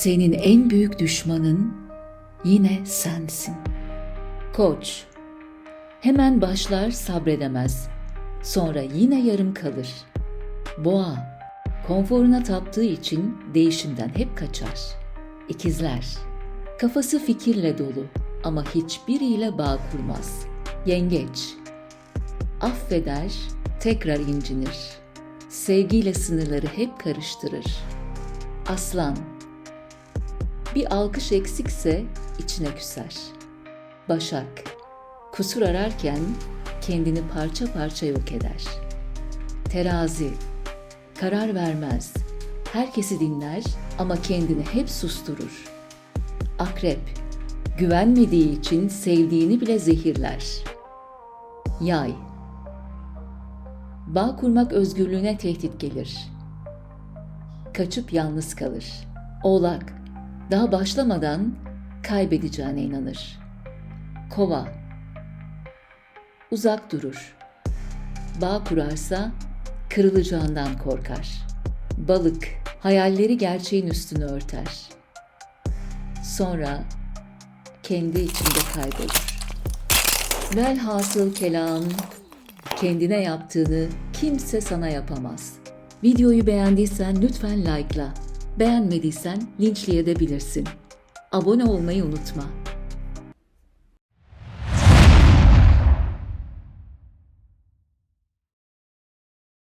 Senin en büyük düşmanın yine sensin. Koç Hemen başlar sabredemez. Sonra yine yarım kalır. Boğa konforuna taptığı için değişimden hep kaçar. İkizler kafası fikirle dolu ama hiçbiriyle bağ kurmaz. Yengeç affeder, tekrar incinir. Sevgiyle sınırları hep karıştırır. Aslan bir alkış eksikse içine küser. Başak kusur ararken kendini parça parça yok eder. Terazi karar vermez. Herkesi dinler ama kendini hep susturur. Akrep güvenmediği için sevdiğini bile zehirler. Yay Bağ kurmak özgürlüğüne tehdit gelir. Kaçıp yalnız kalır. Oğlak daha başlamadan kaybedeceğine inanır. Kova uzak durur. Bağ kurarsa kırılacağından korkar. Balık hayalleri gerçeğin üstünü örter. Sonra kendi içinde kaybolur. Velhasıl kelam kendine yaptığını kimse sana yapamaz. Videoyu beğendiysen lütfen like'la. Beğenmediysen linçleyebilirsin. Abone olmayı unutma.